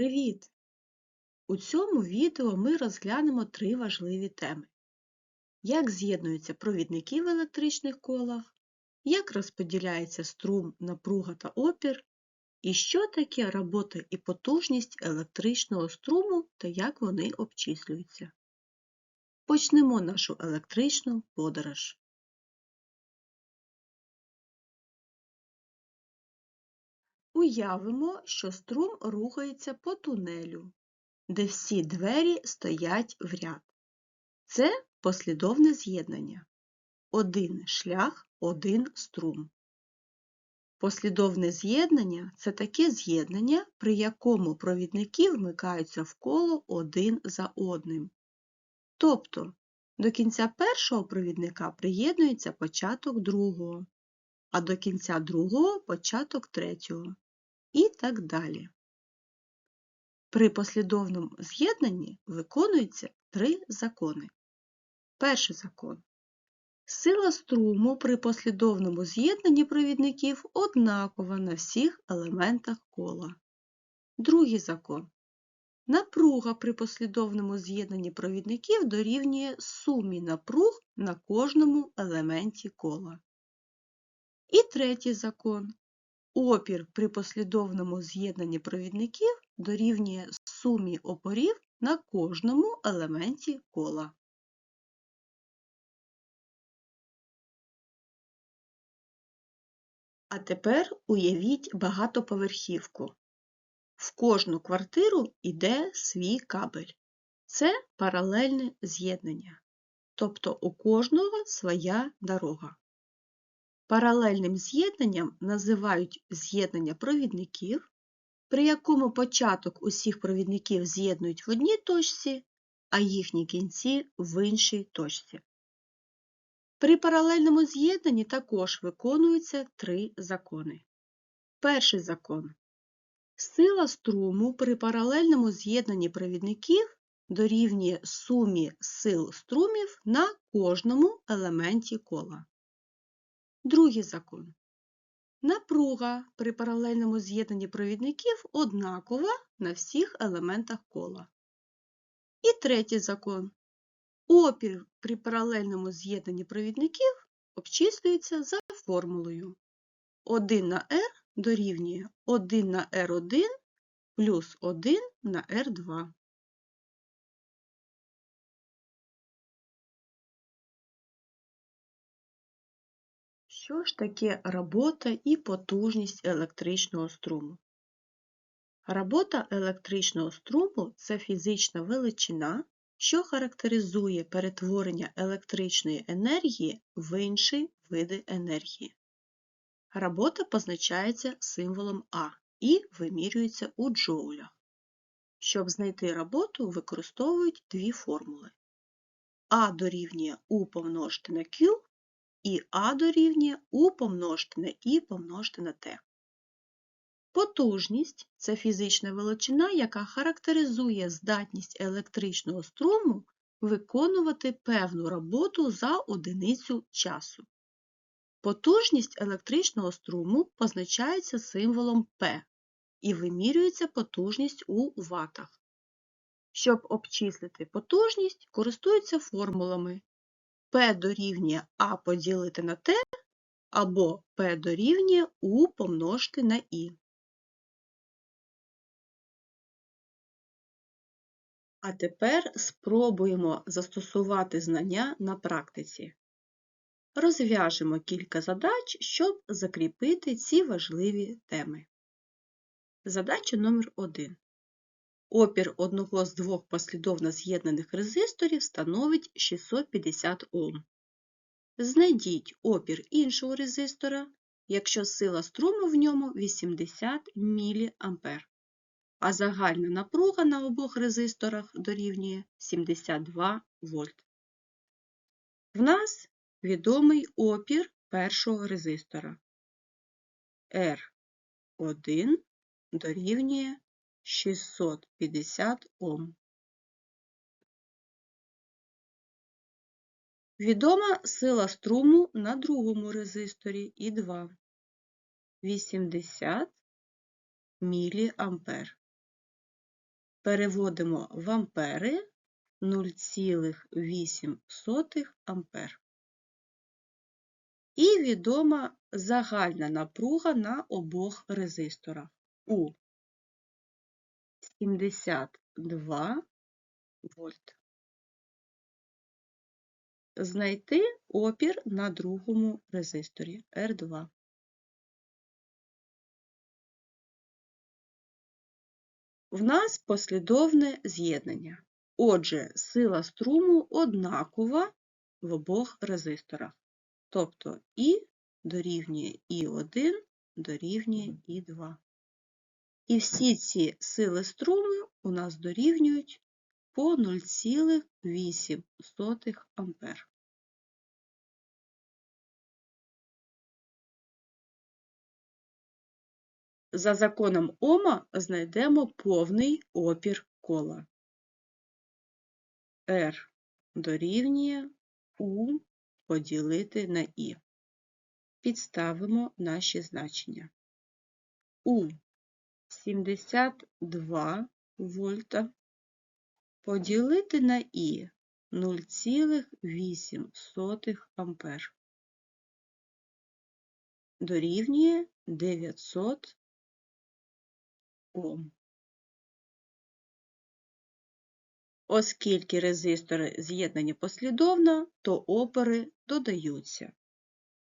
Привіт! У цьому відео ми розглянемо три важливі теми. Як з'єднуються провідники в електричних колах, як розподіляється струм, напруга та опір, і що таке робота і потужність електричного струму та як вони обчислюються. Почнемо нашу електричну подорож. Уявимо, що струм рухається по тунелю, де всі двері стоять в ряд. Це послідовне з'єднання. Один шлях, один струм. Послідовне з'єднання це таке з'єднання, при якому провідники вмикаються в коло один за одним. Тобто до кінця першого провідника приєднується початок другого, а до кінця другого початок третього і так далі. При послідовному з'єднанні виконуються три закони. Перший закон. Сила струму при послідовному з'єднанні провідників однакова на всіх елементах кола. Другий закон. Напруга при послідовному з'єднанні провідників дорівнює сумі напруг на кожному елементі кола. І третій закон. Опір при послідовному з'єднанні провідників дорівнює сумі опорів на кожному елементі кола. А тепер уявіть багатоповерхівку. В кожну квартиру йде свій кабель. Це паралельне з'єднання. Тобто у кожного своя дорога. Паралельним з'єднанням називають з'єднання провідників, при якому початок усіх провідників з'єднують в одній точці, а їхні кінці в іншій точці. При паралельному з'єднанні також виконуються три закони. Перший закон. Сила струму при паралельному з'єднанні провідників дорівнює сумі сил струмів на кожному елементі кола. Другий закон. Напруга при паралельному з'єднанні провідників однакова на всіх елементах кола. І третій закон. Опір при паралельному з'єднанні провідників обчислюється за формулою 1 на R дорівнює 1 на R1 плюс 1 на R2. Що ж таке робота і потужність електричного струму? Робота електричного струму це фізична величина, що характеризує перетворення електричної енергії в інші види енергії. Робота позначається символом А і вимірюється у джоулях. Щоб знайти роботу, використовують дві формули. А дорівнює У помножити на Q і А дорівнює У помножити на І помножити на Т. Потужність це фізична величина, яка характеризує здатність електричного струму виконувати певну роботу за одиницю часу. Потужність електричного струму позначається символом P і вимірюється потужність у ватах. Щоб обчислити потужність, користуються формулами P дорівнює А поділити на Т або P дорівнює У помножити на І. А тепер спробуємо застосувати знання на практиці. Розв'яжемо кілька задач, щоб закріпити ці важливі теми. Задача номер 1 Опір одного з двох послідовно з'єднаних резисторів становить 650 Ом. Знайдіть опір іншого резистора, якщо сила струму в ньому 80 мА, а загальна напруга на обох резисторах дорівнює 72 вольт. В нас відомий опір першого резистора R1 дорівнює 650 Ом. Відома сила струму на другому резисторі І2 80 мА. переводимо в ампери 0,8 ампер. І відома загальна напруга на обох резисторах У 72 вольт. Знайти опір на другому резисторі R2. В нас послідовне з'єднання. Отже, сила струму однакова в обох резисторах. Тобто І дорівнює І1 дорівнює І2. І всі ці сили струму у нас дорівнюють по 0,8 ампер. За законом Ома знайдемо повний опір кола. R дорівнює U поділити на І. Підставимо наші значення. У 72 вольта поділити на І 0,8 ампер. Дорівнює 900 Ом. Оскільки резистори з'єднані послідовно, то опори додаються.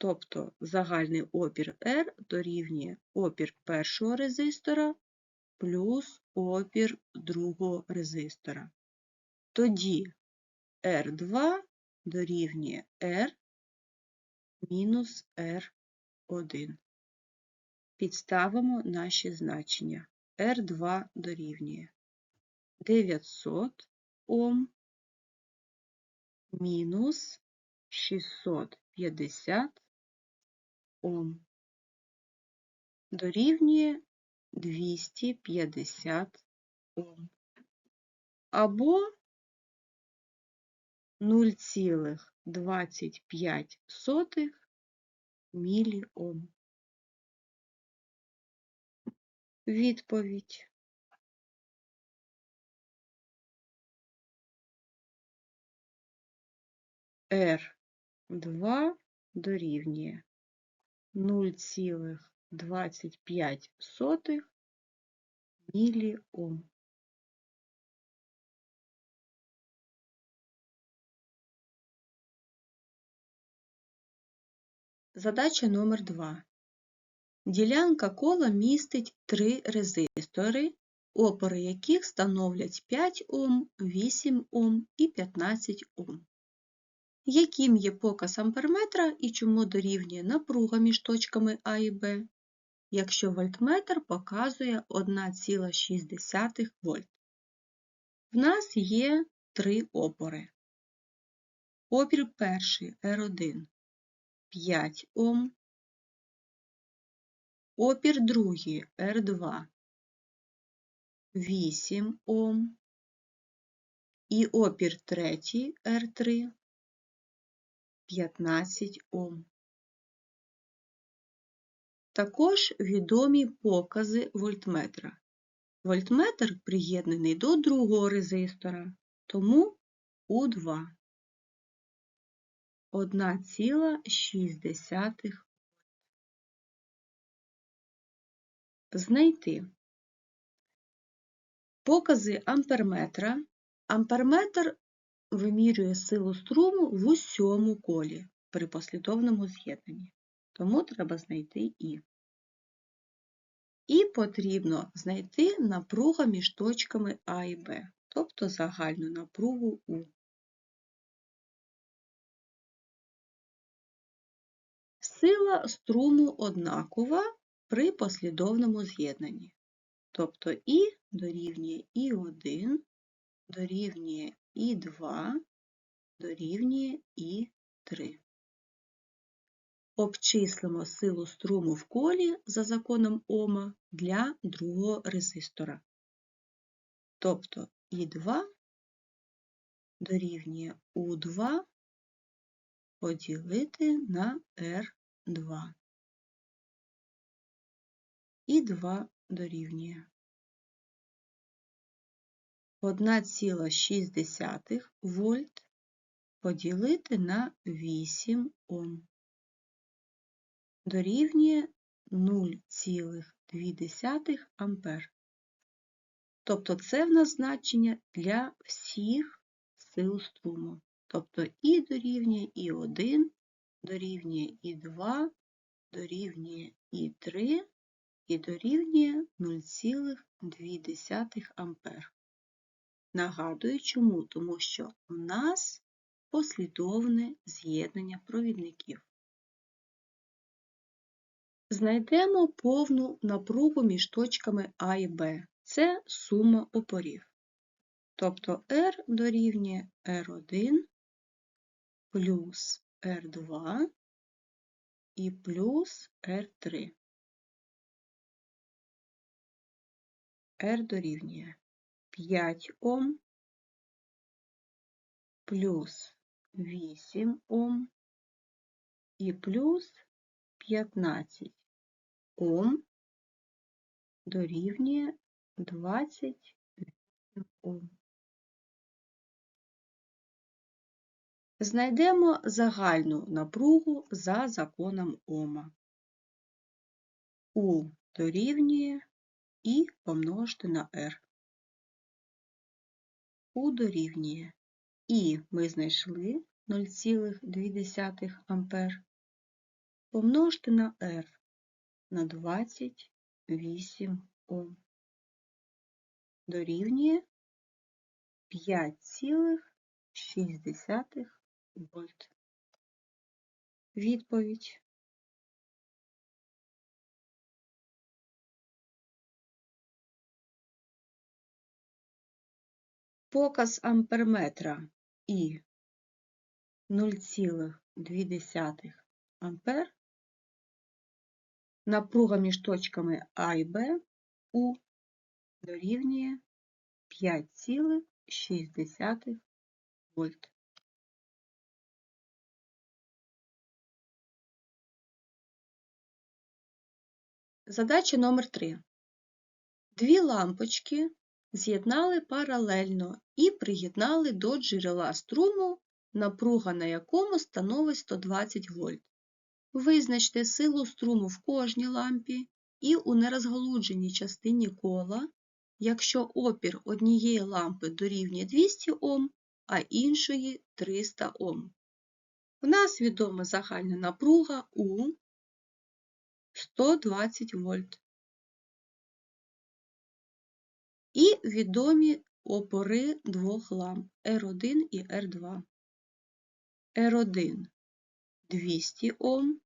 Тобто загальний опір R дорівнює опір першого резистора плюс опір другого резистора. Тоді R2 дорівнює R мінус R1. Підставимо наші значення. R2 дорівнює 900 Ом мінус 650 Ом дорівнює 250 Ом або 0,25 міліом. Відповідь. R2 дорівнює 0,25 міліом. Задача номер 2. Ділянка кола містить три резистори, опори яких становлять 5 Ом, 8 Ом і 15 Ом. Яким є показ амперметра і чому дорівнює напруга між точками А і Б, якщо вольтметр показує 1,6 вольт. В нас є три опори. Опір перший R1 5 Ом, опір другий R2 8 Ом і опір третій R3 15 Ом. Також відомі покази вольтметра. Вольтметр приєднаний до другого резистора, тому У2 1,6 Знайти покази амперметра. Амперметр вимірює силу струму в усьому колі при послідовному з'єднанні. Тому треба знайти І. І потрібно знайти напругу між точками А і Б, тобто загальну напругу У. Сила струму однакова при послідовному з'єднанні. Тобто І дорівнює І1, дорівнює І2, дорівнює І3. Обчислимо силу струму в колі за законом Ома для другого резистора. Тобто І2 дорівнює У2 поділити на R2. І 2 дорівнює 1,6 вольт поділити на 8 Ом дорівнює 0,2 ампер. Тобто це в нас значення для всіх сил струму. Тобто і дорівнює і 1, дорівнює і 2, дорівнює і 3, і дорівнює 0,2 ампер. Нагадую, чому? Тому що у нас послідовне з'єднання провідників. Знайдемо повну напругу між точками А і Б. Це сума опорів. Тобто R дорівнює R1 плюс R2 і плюс R3. R дорівнює 5 Ом плюс 8 Ом і плюс 15 Ом дорівнює 28 Ом. Знайдемо загальну напругу за законом Ома. У дорівнює І помножити на R. У дорівнює І ми знайшли 0,2 ампер. Помножити на R на 28 Ом. Дорівнює 5,6 вольт. Відповідь. Показ амперметра І 0,2 ампер. Напруга між точками А і Б У дорівнює 5,6 вольт. Задача номер 3. Дві лампочки з'єднали паралельно і приєднали до джерела струму, напруга на якому становить 120 вольт. Визначте силу струму в кожній лампі і у нерозгалудженій частині кола, якщо опір однієї лампи дорівнює 200 Ом, а іншої 300 Ом. В нас відома загальна напруга У 120 вольт. І відомі опори двох ламп R1 і R2. R1 200 Ом,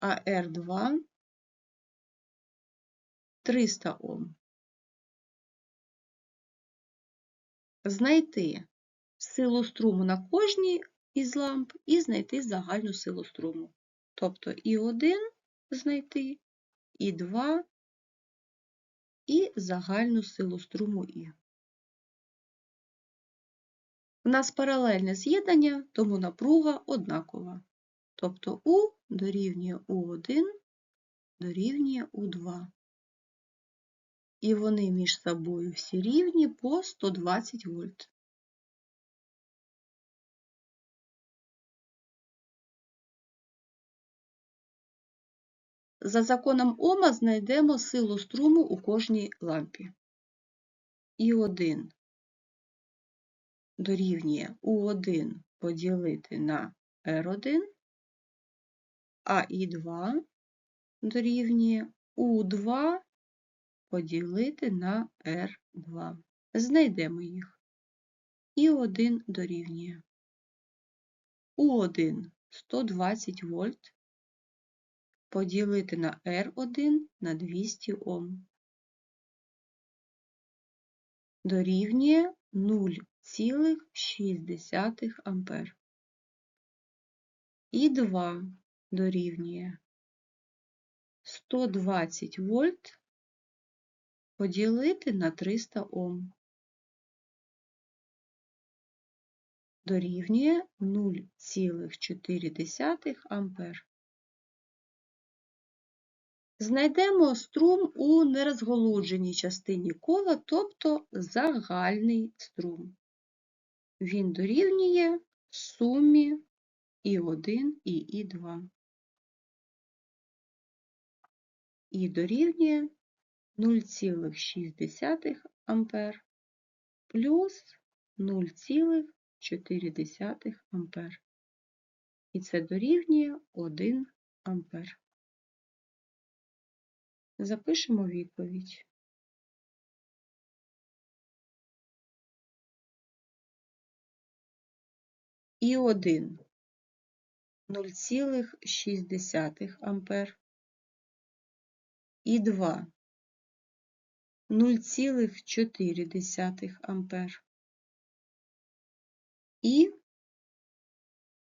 а R2 300 Ом. Знайти силу струму на кожній із ламп і знайти загальну силу струму. Тобто і 1 знайти, і 2, і загальну силу струму І. У нас паралельне з'єднання, тому напруга однакова. Тобто У дорівнює У1 дорівнює У2. І вони між собою всі рівні по 120 вольт. За законом Ома знайдемо силу струму у кожній лампі. І1 дорівнює У1 поділити на R1, а І2 дорівнює У2 поділити на R2. Знайдемо їх. І1 дорівнює У1 120 вольт поділити на R1 на 200 Ом. Дорівнює 0,6 ампер. І 2 дорівнює 120 вольт поділити на 300 Ом. Дорівнює 0,4 ампер. Знайдемо струм у нерозголудженій частині кола, тобто загальний струм. Він дорівнює сумі І1 і І2. І дорівнює 0,6 А плюс 0,4 А. І це дорівнює 1 А. Запишемо відповідь. І 1 0,6 ампер, і 2 0,4 ампер і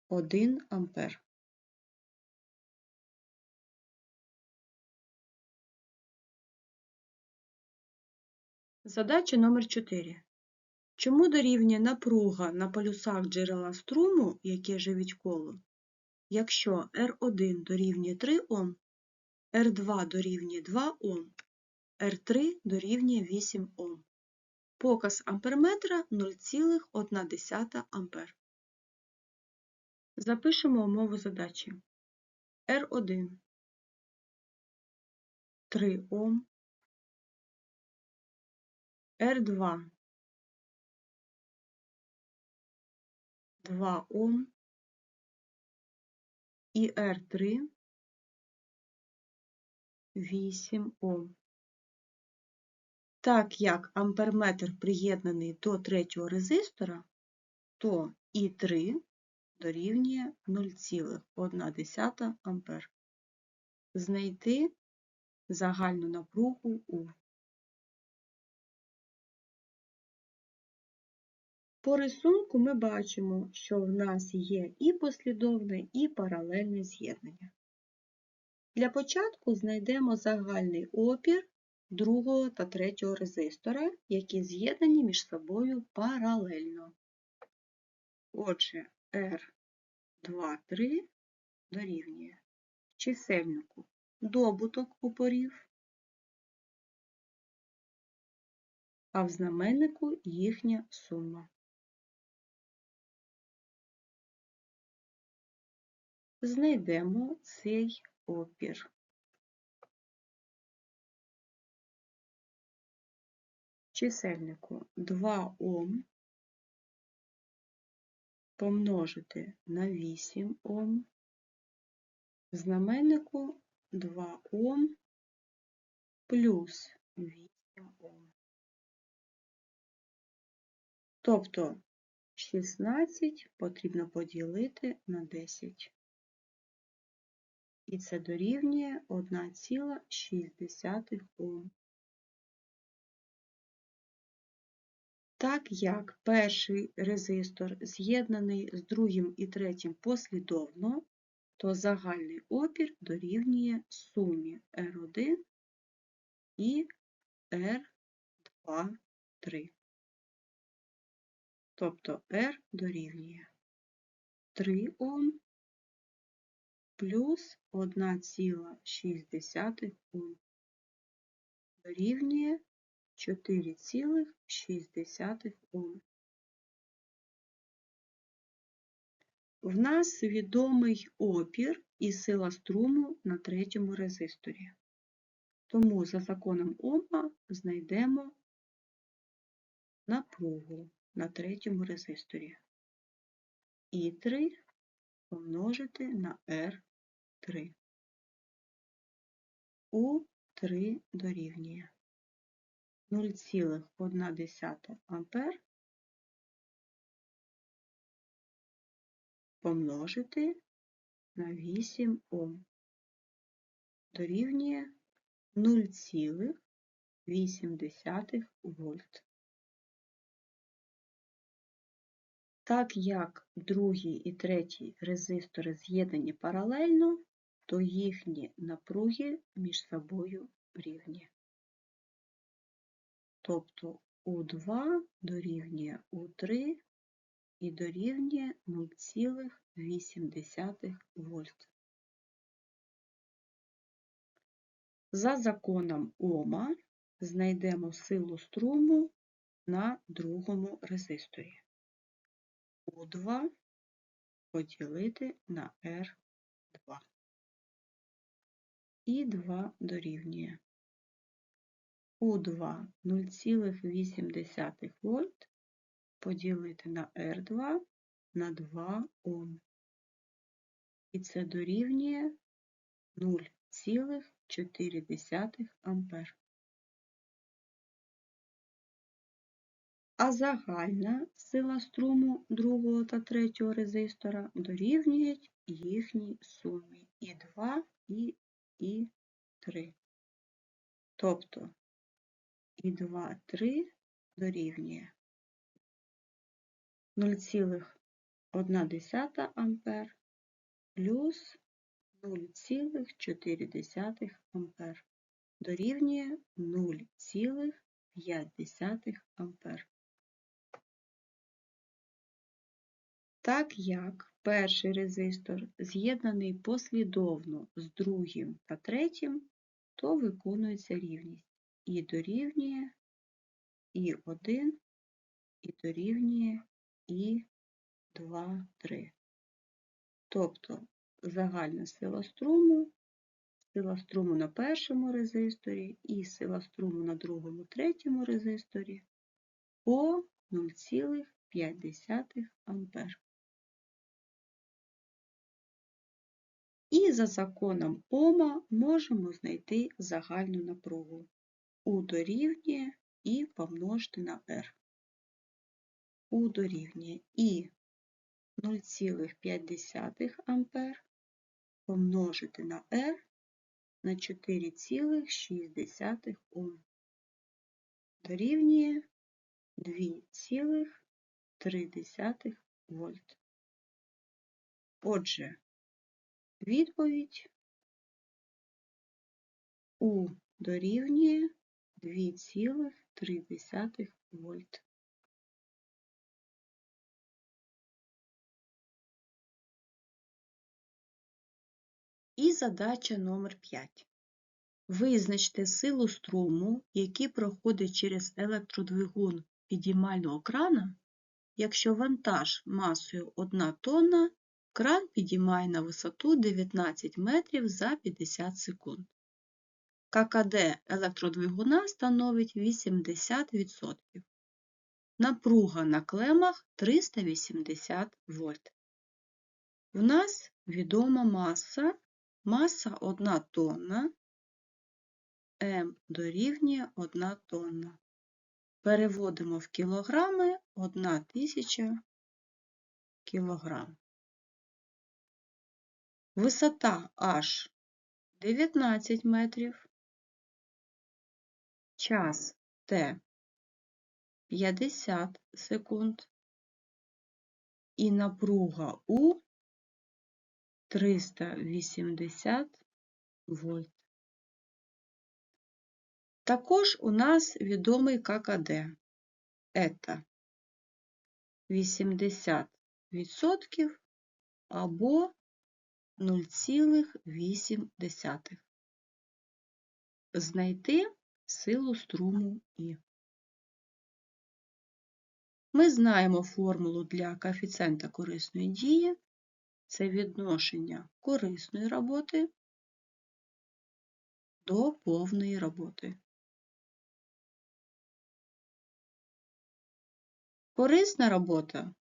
1 ампер. Задача номер 4. Чому дорівнює напруга на полюсах джерела струму, яке живить коло, якщо R1 дорівнює 3 Ом, R2 дорівнює 2 Ом, R3 дорівнює 8 Ом. Показ амперметра 0,1 ампер. Запишемо умову задачі. R1 3 Ом, R2 2 Ом і R3 8 Ом. Так як амперметр приєднаний до третього резистора, то І3 дорівнює 0,1 А. Знайти загальну напругу У. По рисунку ми бачимо, що в нас є і послідовне, і паралельне з'єднання. Для початку знайдемо загальний опір другого та третього резистора, які з'єднані між собою паралельно. Отже, R23 дорівнює чисельнику добуток опорів, а в знаменнику їхня сума. Знайдемо цей опір. Чисельнику 2 Ом помножити на 8 Ом, знаменнику 2 Ом плюс 8 Ом. Тобто 16 потрібно поділити на 10. І це дорівнює 1,6 Ом. Так як перший резистор з'єднаний з другим і третім послідовно, то загальний опір дорівнює сумі R1 і R2, 3. Тобто R дорівнює 3 Ом плюс 1,6 Ом дорівнює 4,6 Ом. В нас відомий опір і сила струму на третьому резисторі. Тому за законом Ома знайдемо напругу на третьому резисторі. І3 помножити на R3. У3 дорівнює 0,1 ампер помножити на 8 Ом дорівнює 0,8 вольт. Так як другий і третій резистори з'єднані паралельно, то їхні напруги між собою рівні. Тобто У2 дорівнює У3 і дорівнює 0,8 вольт. За законом Ома знайдемо силу струму на другому резисторі. У2 поділити на R2. І 2 дорівнює. У2 0,8 вольт поділити на R2 на 2 Ом. І це дорівнює 0,4 ампер. А загальна сила струму другого та третього резистора дорівнюють їхній сумі і 2 і і 3. Тобто і 2, 3 дорівнює 0,1 ампер плюс 0,4 ампер дорівнює 0,5 ампер. Так як перший резистор з'єднаний послідовно з другим та третім, то виконується рівність і дорівнює і 1, і дорівнює і 2, 3. Тобто загальна сила струму, сила струму на першому резисторі і сила струму на другому третьому резисторі по 0,5 ампер. І за законом Ома можемо знайти загальну напругу У дорівнює І помножити на R. У дорівнює І 0,5 ампер помножити на R на 4,6 Ом. Дорівнює 2,3 вольт. Отже, Відповідь У дорівнює 2,3 вольт. І задача номер 5. Визначте силу струму, який проходить через електродвигун підіймального крана, якщо вантаж масою 1 тонна Кран підіймає на висоту 19 метрів за 50 секунд. ККД електродвигуна становить 80%. Напруга на клемах 380 вольт. В нас відома маса, маса 1 тонна, М дорівнює 1 тонна. Переводимо в кілограми 1 тисяча кілограм. Висота H 19 метрів, час Т 50 секунд і напруга У 380 вольт. Також у нас відомий ККД. Це 80% або 0,8. Знайти силу струму І. Ми знаємо формулу для коефіцієнта корисної дії. Це відношення корисної роботи до повної роботи. Корисна робота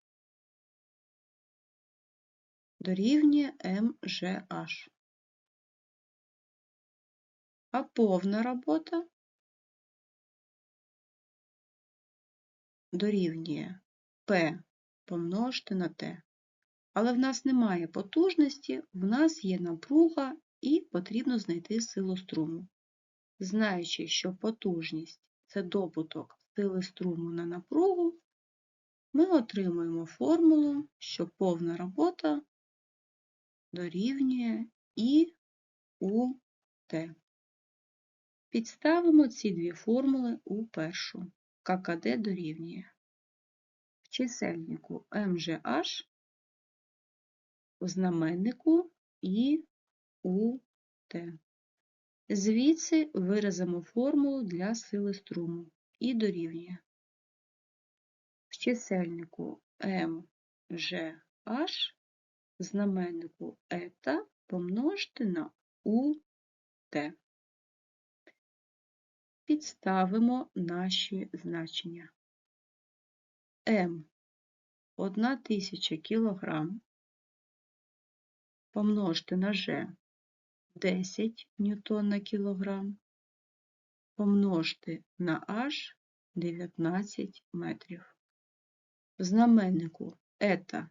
дорівнює МЖH. А повна робота дорівнює P помножити на T. Але в нас немає потужності, в нас є напруга і потрібно знайти силу струму. Знаючи, що потужність це добуток сили струму на напругу, ми отримуємо формулу, що повна робота дорівнює І у Т. Підставимо ці дві формули у першу. ККД дорівнює. В чисельнику МЖH, у знаменнику І у Т. Звідси виразимо формулу для сили струму і дорівнює. В чисельнику МЖH знаменнику ета помножте на УТ. Підставимо наші значення. М 1000 кг помножте на Ж 10 ньютон на кілограм, помножте на H 19 метрів. В знаменнику ета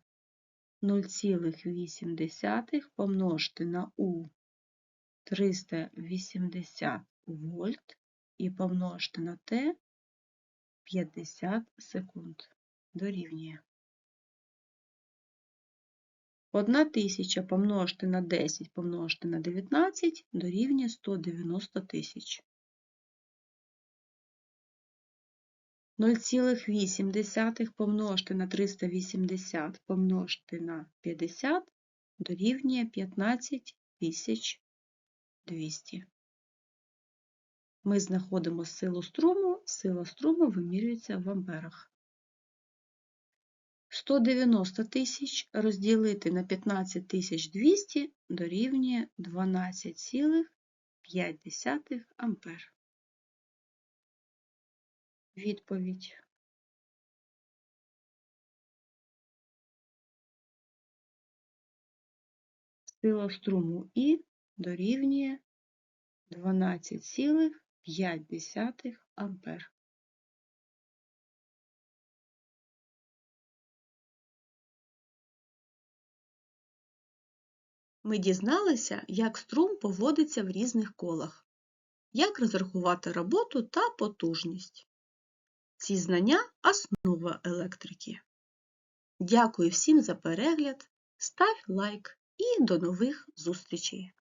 0,8 помножте на У 380 вольт і помножте на Т 50 секунд. Дорівнює. 1 тисяча помножити на 10 помножити на 19 дорівнює 190 тисяч. 0,8 помножити на 380 помножити на 50 дорівнює 15 200. Ми знаходимо силу струму, сила струму вимірюється в амперах. 190 тисяч розділити на 15 200 дорівнює 12,5 ампер. Відповідь. Сила струму І дорівнює 12,5 ампер. Ми дізналися, як струм поводиться в різних колах, як розрахувати роботу та потужність. Ці знання – основа електрики. Дякую всім за перегляд, став лайк і до нових зустрічей!